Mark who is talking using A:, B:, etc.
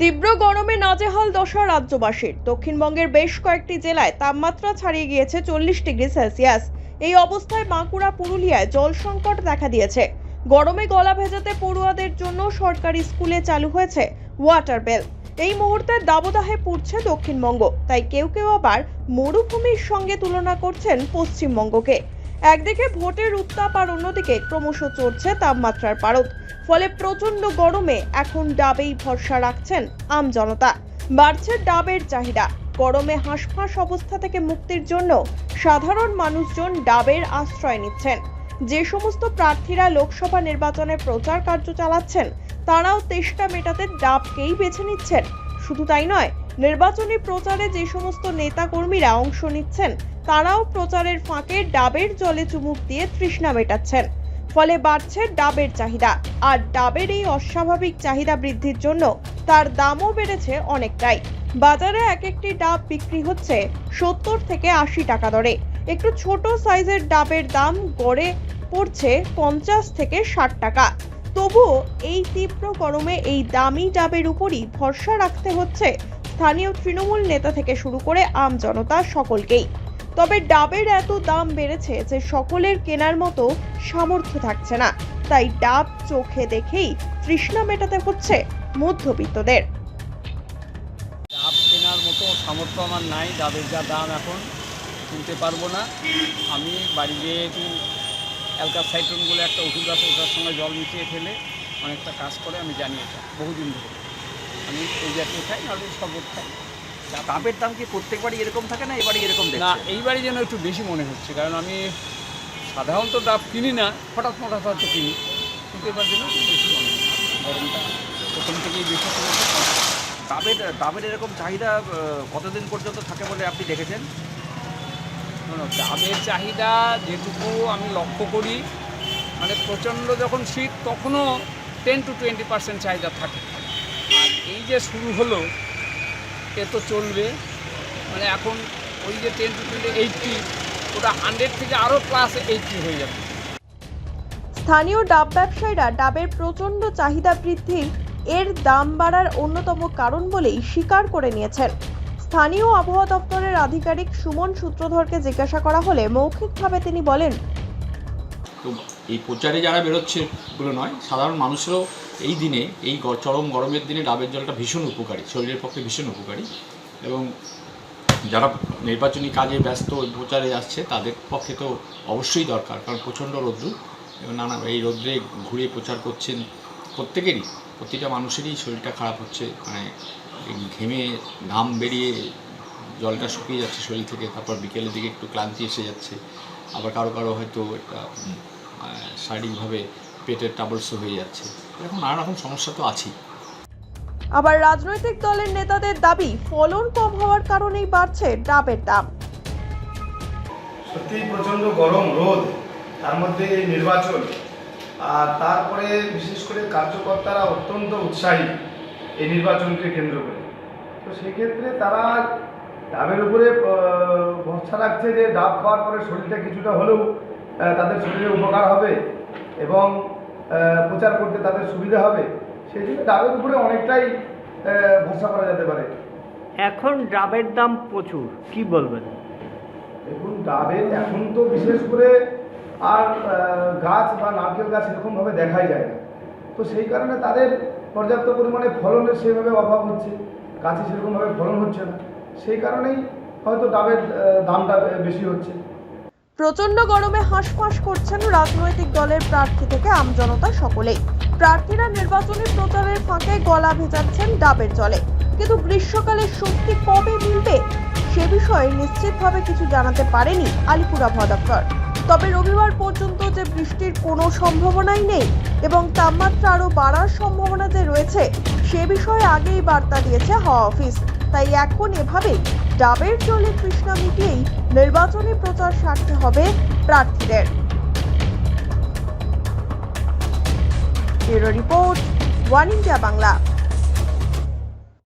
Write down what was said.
A: তীব্র গরমে নাজেহাল দশা রাজ্যবাসীর। দক্ষিণবঙ্গের বেশ কয়েকটি জেলায় তাপমাত্রা ছাড়িয়ে গিয়েছে চল্লিশ ডিগ্রি সেলসিয়াস। এই অবস্থায় বাঁকুড়া, পুরুলিয়ায় জল সংকট দেখা দিয়েছে। গরমে গলা ভেজাতে পড়ুয়াদের জন্য সরকারি স্কুলে চালু হয়েছে ওয়াটার বেল। এই মুহূর্তে দাবদাহে পুড়ছে দক্ষিণবঙ্গ, তাই কেউ কেউ আবার মরুভূমির সঙ্গে তুলনা করছেন পশ্চিমবঙ্গকে। একদিকে ভোটের উত্তাপ আর অন্যদিকে ক্রমশ চড়ছে তাপমাত্রার পারদ। ফলে প্রচণ্ড গরমে এখন ডাবেই ভরসা রাখছেন আমজনতা বাড়ছে ডাবের চাহিদা। গরমে হাঁসফাঁস অবস্থা থেকে মুক্তির জন্য সাধারণ মানুষজন ডাবের আশ্রয় নিচ্ছেন। যে সমস্ত প্রার্থীরা লোকসভা নির্বাচনে প্রচার কার্য চালাচ্ছেন, তারাও তেষ্টা মেটাতে ডাবকেই বেছে নিচ্ছেন। শুধু তাই নয় নির্বাচনী প্রচারে যে সমস্ত নেতা কর্মীরা অংশ নিচ্ছেন, তারাও প্রচারের ফাঁকে ডাবের জলে চুমুক দিয়ে তৃষ্ণা মেটাচ্ছেন। ফলে বাড়ছে ডাবের চাহিদা, আর ডাবের এই অস্বাভাবিক চাহিদা বৃদ্ধির জন্য তার দামও বেড়েছে অনেকটাই। বাজারে এক একটি ডাব বিক্রি হচ্ছে সত্তর থেকে আশি টাকা দরে। একটু ছোট সাইজের ডাবের দাম গড়ে পড়ছে পঞ্চাশ থেকে ষাট টাকা। তবুও এই তীব্র গরমে এই দামি ডাবের উপরই ভরসা রাখতে হচ্ছে স্থানীয় তৃণমূল নেতা থেকে শুরু করে আম জনতা সকলকেই। তবে ডাবের এত দাম বেড়েছে যে সকলের কেনার মতো সামর্থ্য থাকছে না। তাই ডাব চোখে দেখেই তৃষ্ণা মেটাতে হচ্ছে মধ্যবিত্তদের।
B: ডাব কেনার মতো সামর্থ্য আমার নাই, ডাবের যা দাম এখন কিনতে পারব না। আমি বাড়ি একটু অ্যালকাসাইট্রন বলে একটা ওষুধ আছে, ওটার সঙ্গে জল মিশিয়ে ফেলে অনেকটা কাজ করে, আমি জানি এটা বহুদিন ধরে। আমি এই জাতীয় খাই নাহলে শরবত খাই।
C: ডাবের দাম কি প্রত্যেকবারই এরকম থাকে না এবারই এরকম
B: না এইবারই যেন একটু বেশি মনে হচ্ছে কারণ আমি সাধারণত ডাব কিনি না হঠাৎ হঠাৎ হয়তো কিনি। কিন্তু এবার যেন একটু বেশি মনে হচ্ছে। গরমটা প্রথম থেকেই বেশি
C: ডাবের ডাবের এরকম চাহিদা কতদিন পর্যন্ত থাকে বলে আপনি দেখেছেন?
B: না, না, ডাবের চাহিদা যেটুকু আমি লক্ষ্য করি মানে প্রচণ্ড যখন শীত তখনও টেন টু টোয়েন্টি পার্সেন্ট চাহিদা থাকে। এই যে শুরু হলো এ তো চলবে। মানে এখন ওই যে টেন টু টোয়েন্টি এইটটি ওটা হান্ড্রেড থেকে আরও প্লাস এইটটি হয়ে যাবে।
A: স্থানীয় ডাব ব্যবসায়ীরা ডাবের প্রচণ্ড চাহিদা বৃদ্ধির এর দাম বাড়ার অন্যতম কারণ বলেই স্বীকার করে নিয়েছেন। স্থানীয় আবহাওয়া দপ্তরের আধিকারিক সুমন সূত্রধরকে জিজ্ঞাসা করা হলে মৌখিকভাবে তিনি বলেন
D: এই প্রচারে যারা বেরোচ্ছে বলে নয়, সাধারণ মানুষেরও এই দিনে, এই চরম গরমের দিনে ডাবের জলটা ভীষণ উপকারী, শরীরের পক্ষে ভীষণ উপকারী এবং যারা নির্বাচনী কাজে ব্যস্ত, প্রচারে যাচ্ছে তাদের পক্ষে তো অবশ্যই দরকার, কারণ প্রচণ্ড রৌদ্র এবং নানা, এই রৌদ্রে ঘুরে প্রচার করছেন প্রত্যেকেরই, প্রতিটা মানুষেরই শরীরটা খারাপ হচ্ছে মানে ঘেমে ঘাম বেরিয়ে জলটা শুকিয়ে যাচ্ছে শরীর থেকে, তারপর বিকেলের দিকে একটু ক্লান্তি এসে যাচ্ছে, আবার কারও কারও হয়তো একটা শারীরিকভাবে পেটের টাবলস হয়ে যাচ্ছে। এরকম নানা রকম সমস্যা তো আছেই।
A: আবার রাজনৈতিক দলের নেতাদের দাবি ফলন কম হওয়ার কারণেই বাড়ছে ডাবের দাম।
E: সত্যিই প্রচণ্ড গরম রোদ তার মধ্যে এই নির্বাচন আর তারপরে বিশেষ করে কার্যকর্তারা অত্যন্ত উৎসাহী এই নির্বাচনকে কেন্দ্র করে। তো সেক্ষেত্রে তারা ডাবের উপরে আহ, ভরসা রাখছে যে ডাব খাওয়ার পরে শরীরটা কিছুটা হলেও তাদের শরীরে উপকার হবে এবং প্রচার করতে তাদের সুবিধা হবে সেই জন্য ডাবের উপরে অনেকটাই ভরসা করা যেতে পারে।
F: এখন ডাবের দাম প্রচুর কি বলবেন?
E: দেখুন ডাবের এখন তো বিশেষ করে আর গাছ বা নারকেল গাছ এরকমভাবে দেখাই যায় না। তো সেই কারণে তাদের পর্যাপ্ত পরিমাণে ফলনের সেভাবে অভাব হচ্ছে গাছে সেরকমভাবে ফলন হচ্ছে না। সেই কারণেই হয়তো ডাবের দামটা বেশি হচ্ছে।
A: প্রচণ্ড গরমে হাঁসফাঁস করছেন রাজনৈতিক দলের প্রার্থী থেকে আমজনতা সকলেই। প্রার্থীরা নির্বাচনী প্রচারের ফাঁকে গলা ভেজাচ্ছেন ডাবের জলে। কিন্তু গ্রীষ্মকালে শক্তি কবে মিলবে? সে বিষয়ে নিশ্চিতভাবে কিছু জানাতে পারেনি আলিপুর দপ্তর। তবে রবিবার পর্যন্ত যে বৃষ্টির কোনো সম্ভাবনাই নেই এবং তাপমাত্রা আরও বাড়ার সম্ভাবনা যে রয়েছে, সে বিষয়ে আগেই বার্তা দিয়েছে হাওয়া অফিস। তাই এখন এভাবে ডাবের জলে কৃষ্ণা মিটিয়েই নির্বাচনী প্রচার সারতে হবে প্রার্থীদের। Bureau report, one India Bangla.